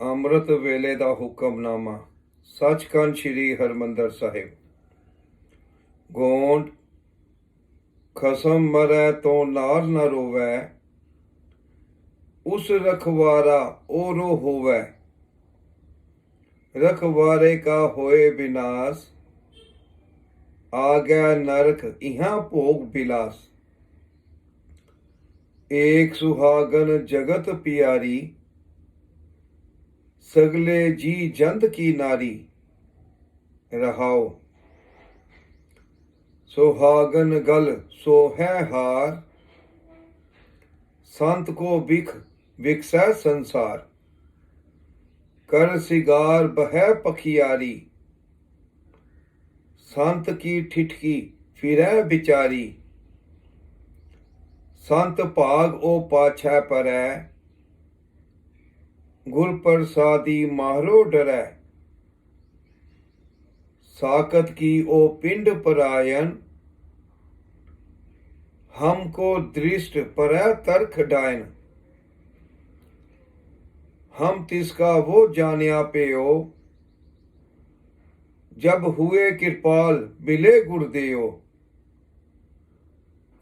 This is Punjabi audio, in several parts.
ਅੰਮ੍ਰਿਤ ਵੇਲੇ ਦਾ ਹੁਕਮਨਾਮਾ। ਸੱਚਖੰਡ ਸ੍ਰੀ ਹਰਮੰਦਰ ਸਾਹਿਬ। ਗੋਂਡ, ਖਸਮ ਮਰੈ ਤੋਂ ਨਾਰ ਨਾ ਰੋਵੈ, ਉਸ ਰਖਵਾਰਾ ਉਹ ਰੋ ਹੋਵੈ। ਰਖਵਾਰੇ ਕਾ ਹੋਏ ਬਿਨਾਸ਼ ਆ ਗਿਆ ਨਰਕ ਇਹਾਂ ਭੋਗ ਬਿਲਾਸ। ਏਕ ਸੁਹਾਗਨ ਜਗਤ ਪਿਆਰੀ ਸਗਲੇ ਜੀ ਜੰਤ ਕੀ ਨਾਰੀ ਰਹਾਓ। ਸੁਹਾਗਨ ਗਲ ਸੋ ਹੈ ਹਾਰ, ਸੰਤ ਕੋ ਬਿਖ ਵਿਕਸੈ ਸੰਸਾਰ। ਕਰ ਸਿਗਾਰ ਬਹਿ ਪਖਿਆਰੀ, ਸੰਤ ਕੀ ਠਿਠਕੀ ਫਿਰੈ ਵਿਚਾਰੀ। ਸੰਤ ਭਾਗ ਉਹ ਪਾਛੈ ਪਰੈ ਗੁਰ ਪ੍ਰਸਾਦੀ ਮਾਹਰੋ ਡਰੈ। ਸਾਕਤ ਕੀ ਉਹ ਪਿੰਡ ਪਰਾਇਣ। ਹਮ ਕੋ ਦ੍ਰਿਸ਼ਟ ਪਰੈ ਤਰਖ ਡਾਇਨ ਹਮ ਤਿਸਕਾ ਵੋ ਜਾਣਿਆ ਪਿਓ ਜਬ ਹੁਏ ਕਿਰਪਾਲ ਮਿਲੇ ਗੁਰਦੇਓ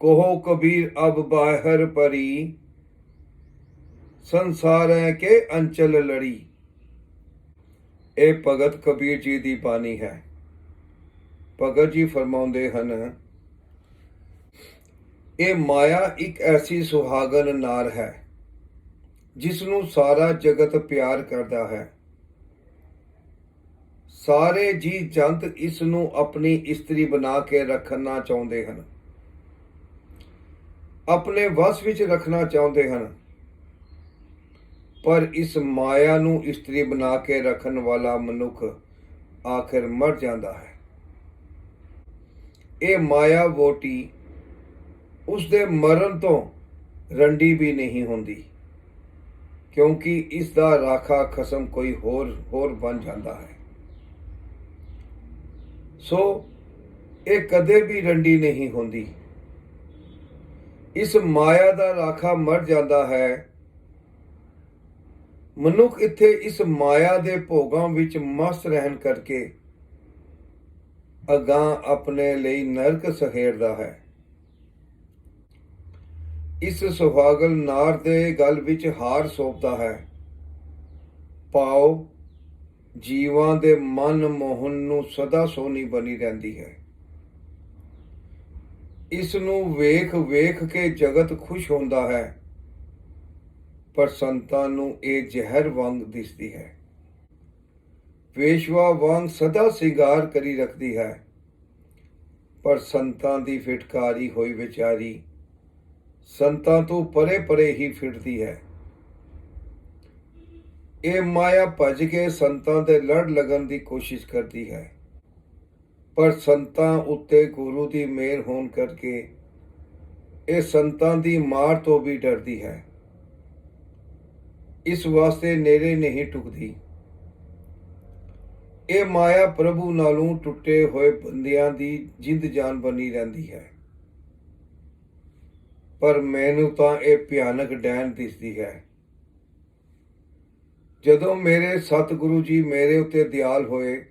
ਕੋਹੋ ਕਬੀਰ ਅਬ ਬਾਹਰ ਪਰੀ। ਸੰਸਾਰ ਕੇ ਅੰਚਲ ਲੜੀ। ਇਹ ਭਗਤ ਕਬੀਰ ਜੀ ਦੀ ਬਾਣੀ ਹੈ। ਭਗਤ ਜੀ ਫਰਮਾਉਂਦੇ ਹਨ, ਇਹ ਮਾਇਆ ਇੱਕ ਐਸੀ ਸੁਹਾਗਨ ਨਾਰ ਹੈ ਜਿਸ ਨੂੰ ਸਾਰਾ ਜਗਤ ਪਿਆਰ ਕਰਦਾ ਹੈ। ਸਾਰੇ ਜੀ ਜੰਤ ਇਸ ਨੂੰ ਆਪਣੀ ਇਸਤਰੀ ਬਣਾ ਕੇ ਰੱਖਣਾ ਚਾਹੁੰਦੇ ਹਨ। ਆਪਣੇ ਵਸ ਵਿੱਚ ਰੱਖਣਾ ਚਾਹੁੰਦੇ ਹਨ। ਪਰ ਇਸ ਮਾਇਆ ਨੂੰ ਇਸਤਰੀ ਬਣਾ ਕੇ ਰੱਖਣ ਵਾਲਾ ਮਨੁੱਖ ਆਖਿਰ ਮਰ ਜਾਂਦਾ ਹੈ। ਇਹ ਮਾਇਆ ਵੋਟੀ ਉਸ ਦੇ ਮਰਨ ਤੋਂ ਰੰਡੀ ਵੀ ਨਹੀਂ ਹੁੰਦੀ, ਕਿਉਂਕਿ ਇਸ ਦਾ ਰਾਖਾ ਖਸਮ ਕੋਈ ਹੋਰ ਹੋਰ ਬਣ ਜਾਂਦਾ ਹੈ। ਸੋ ਇਹ ਕਦੇ ਵੀ ਰੰਡੀ ਨਹੀਂ ਹੁੰਦੀ। ਇਸ ਮਾਇਆ ਦਾ ਰਾਖਾ ਮਰ ਜਾਂਦਾ ਹੈ ਮਨੁੱਖ ਇੱਥੇ ਇਸ ਮਾਇਆ ਦੇ ਭੋਗਾਂ ਵਿੱਚ ਮਸਤ ਰਹਿਣ ਕਰਕੇ ਅਗਾਂ ਆਪਣੇ ਲਈ ਨਰਕ ਸਹੇੜਦਾ ਹੈ। ਇਸ ਸੁਹਾਗਲ ਨਾਰ ਦੇ ਗਲ ਵਿੱਚ ਹਾਰ ਸੋਪਦਾ ਹੈ। ਪਾਓ, ਜੀਵਾਂ ਦੇ ਮਨ ਮੋਹਨ ਨੂੰ ਸਦਾ ਸੋਨੀ ਬਣੀ ਰਹਿੰਦੀ ਹੈ। ਇਸ ਨੂੰ ਵੇਖ ਵੇਖ ਕੇ ਜਗਤ ਖੁਸ਼ ਹੁੰਦਾ ਹੈ। ਪਰ ਸੰਤਾਂ ਨੂੰ ਇਹ ਜ਼ਹਿਰ ਵਾਂਗ ਦਿਸਦੀ ਹੈ। ਵੇਸ਼ਵਾ ਵਾਂਗ ਸਦਾ ਸਿੰਗਾਰ ਕਰੀ ਰੱਖਦੀ ਹੈ। ਪਰ ਸੰਤਾਂ ਦੀ ਫਿਟਕਾਰੀ ਹੋਈ ਵਿਚਾਰੀ ਸੰਤਾਂ ਤੋਂ ਪਰੇ ਪਰੇ ਹੀ ਫਿਰਦੀ ਹੈ। ਇਹ ਮਾਇਆ ਭਜ ਕੇ ਸੰਤਾਂ ਦੇ ਲੜ ਲੱਗਣ ਦੀ ਕੋਸ਼ਿਸ਼ ਕਰਦੀ ਹੈ। ਪਰ ਸੰਤਾਂ ਉੱਤੇ ਗੁਰੂ ਦੀ ਮਿਹਰ ਹੋਣ ਕਰਕੇ ਇਹ ਸੰਤਾਂ ਦੀ ਮਾਰ ਤੋਂ ਵੀ ਡਰਦੀ ਹੈ। ਇਸ ਵਾਸਤੇ ਨੇੜੇ ਨਹੀਂ ਟੁਕਦੀ। ਇਹ ਮਾਇਆ ਪ੍ਰਭੂ ਨਾਲੋਂ ਟੁੱਟੇ ਹੋਏ ਬੰਦਿਆਂ ਦੀ ਜਿੰਦ ਜਾਨ ਬਣੀ ਰਹਿੰਦੀ ਹੈ। ਪਰ ਮੈਨੂੰ ਤਾਂ ਇਹ ਭਿਆਨਕ ਡੈਣ ਦਿਸਦੀ ਹੈ। ਜਦੋਂ ਮੇਰੇ ਸਤਿਗੁਰੂ ਜੀ ਮੇਰੇ ਉੱਤੇ ਦਿਆਲ ਹੋਏ,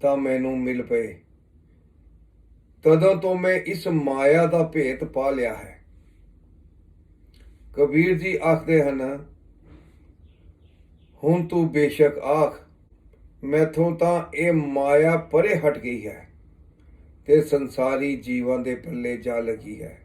ਤਾਂ ਮੈਨੂੰ ਮਿਲ ਪਏ। ਤਦੋਂ ਤੋਂ ਮੈਂ ਇਸ ਮਾਇਆ ਦਾ ਭੇਤ ਪਾ ਲਿਆ ਹੈ। ਕਬੀਰ ਜੀ ਆਖਦੇ ਹਨ ਹੁਣ ਤੂੰ ਬੇਸ਼ੱਕ ਆਖ, ਮੈਥੋਂ ਤਾਂ ਇਹ ਮਾਇਆ ਪਰੇ ਹਟ ਗਈ ਹੈ ਤੇ ਸੰਸਾਰੀ ਜੀਵਾਂ ਦੇ ਪੱਲੇ ਜਾ ਲੱਗੀ ਹੈ।